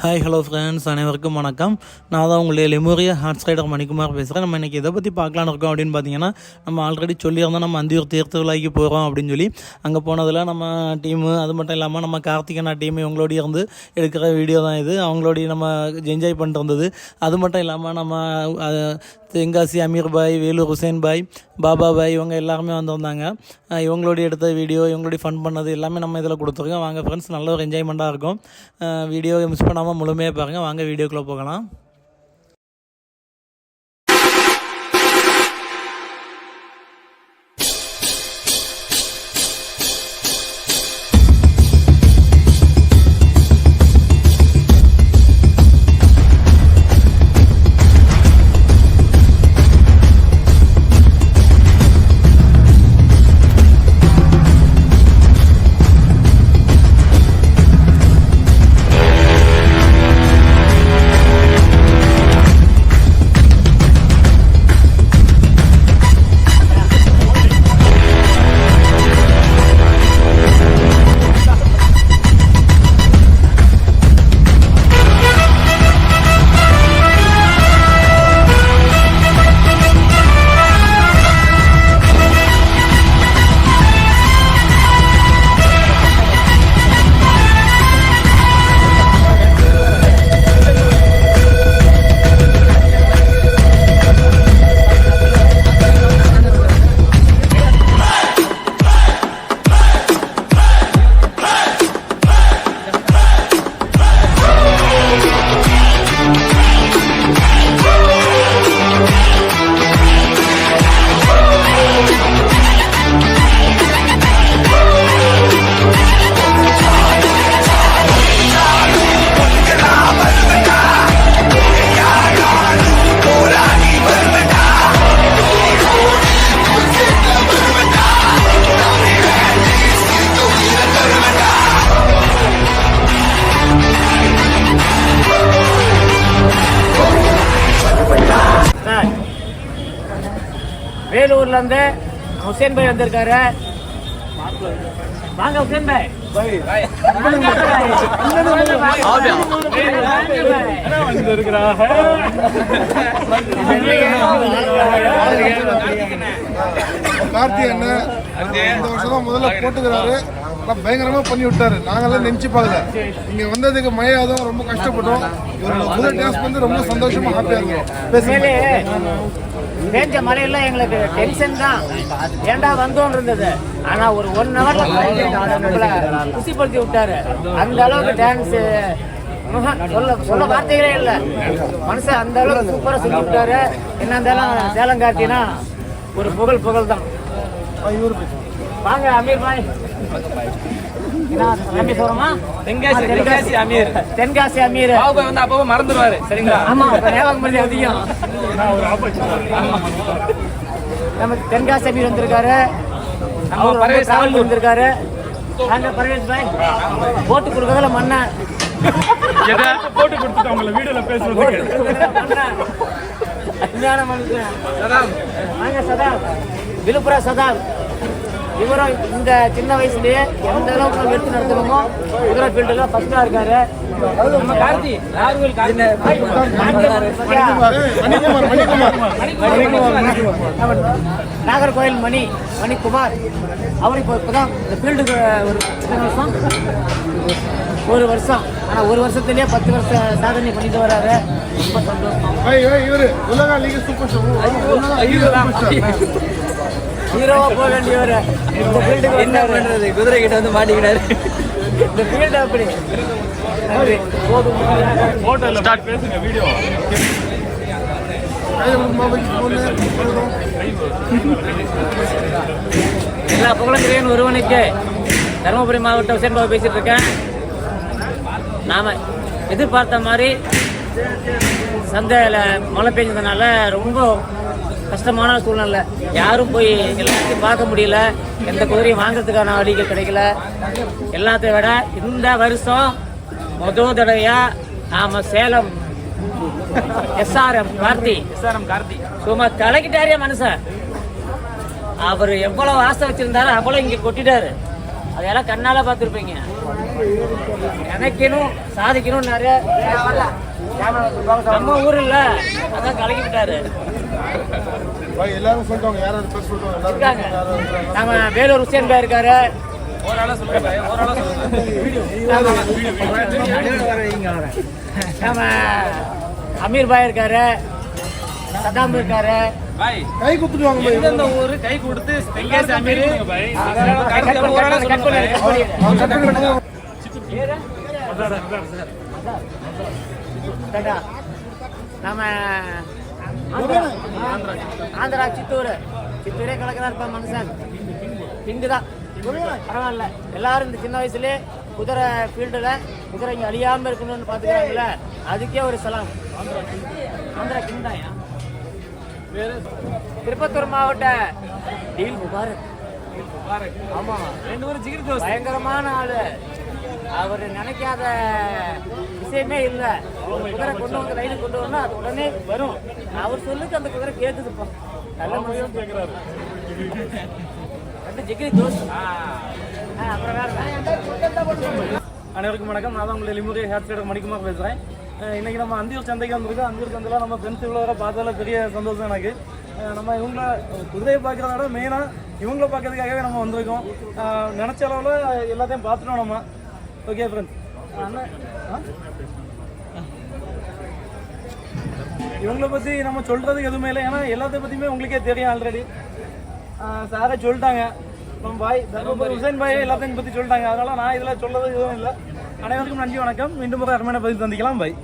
Hi hello friends அனைவருக்கும் வணக்கம். நான் தான் உங்களுடைய லெமோரிய ஹார்ட்ஸ் ரைடர் மணிக்குமார் பேசுகிறேன் நம்ம இன்றைக்கி எதை பற்றி பார்க்கலான்னு இருக்கோம் அப்படின்னு பார்த்தீங்கன்னா நம்ம ஆல்ரெடி சொல்லியிருந்தோம் நம்ம அந்தியூர் தீர்த்த விழாக்கு போகிறோம் அப்படின்னு சொல்லி. அங்கே போனதில் நம்ம டீமு அது மட்டும் இல்லாமல் நம்ம கார்த்திகனா டீம் இவங்களோடய இருந்து எடுக்கிற வீடியோ தான் இது. அவங்களோடய நம்ம என்ஜாய் பண்ணிட்டு இருந்தது. அது மட்டும் இல்லாமல் நம்ம தென்காசி அமீர் பாய் வேலூர் ஹுசேன் பாய் பாபா பாய் இவங்க எல்லாருமே வந்திருந்தாங்க. அஹ், இவங்களோட எடுத்த வீடியோ இவங்களோட ஃபன் பண்ணது எல்லாமே நம்ம இதில் கொடுத்துருக்கோம். வாங்க ஃப்ரெண்ட்ஸ் நல்ல ஒரு என்ஜாய்மெண்ட்டாக இருக்கும். வீடியோ மிஸ் பண்ணாமல் முழுமையாக பாருங்கள் வாங்க வீடியோக்குள்ளே போகலாம். உசேன் பாய் வந்திருக்காரு. வாங்க உசேன் பாய். கார்த்தி அண்ணன். இந்த வருஷம் தான் முதல்ல போட்டுக்கிறாரு. ஆனால் பயங்கரமா பண்ணி விட்டாரு. நாங்கெல்லாம் நினைச்சு பார்க்கல. இங்க வந்ததுக்கு மழையாதும் ரொம்ப கஷ்டப்பட்டோம். இவரோட முதல் டான்ஸ் வந்து ரொம்ப சந்தோஷமா ஹாப்பியா இருக்கும் உண்மையிலே பேஞ்ச மழையெல்லாம் எங்களுக்கு டென்ஷன் தான். ஏன்டா வந்தோம் இருந்தது? ஆனா ஒரு ஒன் ஹவர்ல குசிப்படுத்தி விட்டாரு. அந்த அளவுக்கு டான்ஸ் சொல்ல சொல்ல வார்த்தைகளே இல்ல. மனுஷன் அந்த அளவுக்கு சூப்பரா சொல்லி விட்டாரு. என்ன இருந்தாலும் சேலம் காட்டினா ஒரு புகழ் புகழ் தான். வாங்க அமீர் பாய். என்ன, ராமேஸ்வரமா? தென்காசி அமீர். தென்காசி அமீர் பாபு வந்து மறந்துடுவாரு சரிங்களா? ஆமா ஞாபகம் அதிகம். நம்ம தென்காசி அமீர் வந்திருக்காரு. நம்ம டிராவல் ஆல்பூர். வந்திருக்காரு. நாங்க பரவேஷ் பாய். போட்டு கொடுக்கறதுல மண்ணா. போட்டு கொடுத்துட்டு அவங்கள வீடியோல பேசுறது சதாம். விழுப்புரம் சதாம். இவரும் இந்த சின்ன வயசுலயே எந்த அளவுக்கு நம்ம எடுத்து நடத்தணுமோ குதிரை ஃபீல்டுல ஃபர்ஸ்டா இருக்காரு. நம்ம கார்த்தி ராகுல் நாகர்கோயில் மணி மணிக்குமார். அவர் இப்போ இப்போதான் இந்த ஃபீல்டுக்கு ஒரு வருஷம் ஒரு வருஷம். ஆனால் ஒரு வருஷத்துலேயே பத்து வருஷம் சாதனை பண்ணிட்டு வராரு. ரொம்ப சந்தோஷம். இவரு உலக லீக் சூப்பர் ஸ்டார். உலக லீக் சூப்பர் ஸ்டார் ஹீரோவா போக வேண்டியவர். இந்த ஃபீல்டுக்கு என்ன பண்றது? குதிரை கிட்ட வந்து மாட்டிக்கினாரு. இந்த ஃபீல்டு அப்படி. போதும். போட்டோல பேசுங்க வீடியோ எல்லா புகழும் கிரியன் ஒருவனுக்கு. தருமபுரி மாவட்டம் ஹுசேன் பாபு பேசிட்டு இருக்கேன். நாம எதிர்பார்த்த மாதிரி சந்தையில் மழை பெஞ்சதுனால ரொம்ப கஷ்டமான சூழ்நிலை. யாரும் போய் எல்லாத்தையும் பார்க்க முடியல. எந்த குதிரையும் வாங்குறதுக்கான வழிகள் கிடைக்கல. எல்லாத்தையும் விட இந்த வருஷம் முதல் தடவையா நாம சேலம் எஸ்ஆர்எம் கார்த்தி. எஸ்ஆர்எம் கார்த்தி. சும்மா கலக்கிட்டாரியா மனுஷன். அவர் எவ்வளவு ஆசை வச்சிருந்தாரோ அவ்வளவு இங்க கொட்டிட்டாரு. அதையெல்லாம் கண்ணால பார்த்துருப்பீங்க. நினைக்கணும் சாதிக்கணும் நிறைய நம்ம ஊர் இல்ல அதான் கலக்கி விட்டாரு எல்லாரும் சொல்லிட்டாங்க யார் யார் பேர் சொல்லிட்டாங்க எல்லாரும் இருக்காங்க. யார் யார் இருக்கிறாங்க. நம்ம வேலூர் ஹுசேன் பாய் இருக்காரு. நம்ம அமீர் பாய் இருக்காரு. சதாம் இருக்காரு. பாய் கை குத்துட்டு வாங்க பாய் எந்தெந்த ஊரு? கை கொடுத்து தென்காசி அமீர். நம்ம ஆந்திரா. சித்தூர். சித்தூரே கலக்கிறா இருப்பா மனுஷன். பிங்கு தான் பரவாயில்ல. எல்லாரும் இந்த சின்ன வயசுலயே குதிரை ஃபீல்டில் குதிரை இங்கே அழியாமல் இருக்கணும்னு பார்த்துக்கிறாங்களே அதுக்கே ஒரு சலாம் ஆந்திரா கிங் தான்யா திருப்பத்தூர் மாவட்ட டீல் முபாரக். ஆமா. ரெண்டு ஊர் ஜிகிர் பயங்கரமான ஆளு. அவர் நினைக்காத விஷயமே இல்லை. குதிரை கொண்டு வந்து லைனுக்கு கொண்டு வரணும் அது உடனே வரும். அவர் சொல்லுக்கு அந்த குதிரை கேக்குதுப்பா. நல்ல முடியும் கேட்குறாரு ரெண்டு ஜிகிரி தோஸ் அப்புறம் வேற அனைவருக்கும் வணக்கம். நான் தான் உங்களை லிமுறை ஹேர் ஸ்டைலர் மணிக்குமார் பேசுகிறேன் இன்னைக்கு நம்ம அந்தியூர் சந்தைக்கு வந்திருக்கோம். அந்தியூர் சந்தையில் நம்ம ஃப்ரெண்ட்ஸ் இவ்வளோ வர பெரிய சந்தோஷம் எனக்கு. நம்ம இவங்கள குதிரையை பார்க்குறத விட மெயினாக இவங்கள பார்க்கறதுக்காகவே நம்ம வந்திருக்கோம். நினச்ச அளவில் எல்லாத்தையும் பார்த்துட்டோம் நம்ம. ஓகே ஃப்ரெண்ட்ஸ் அண்ணன் இவங்கள பற்றி நம்ம சொல்கிறதுக்கு எதுவுமே இல்லை. ஏன்னா எல்லாத்த பற்றியுமே உங்களுக்கே தெரியும் ஆல்ரெடி சாரே சொல்லிட்டாங்க. நம்ம பாய் தர்மபுரி ஹுசைன் பாய் எல்லாத்தையும் பற்றி சொல்லிட்டாங்க. அதனால் நான் இதில் சொல்றது எதுவும் இல்லை. அனைவருக்கும் நன்றி வணக்கம். மீண்டும் ஒரு அருமையான பதில் சந்திக்கலாம். பாய்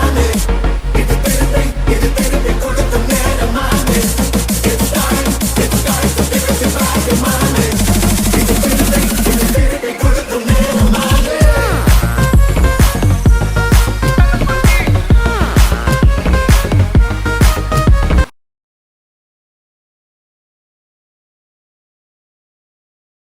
money.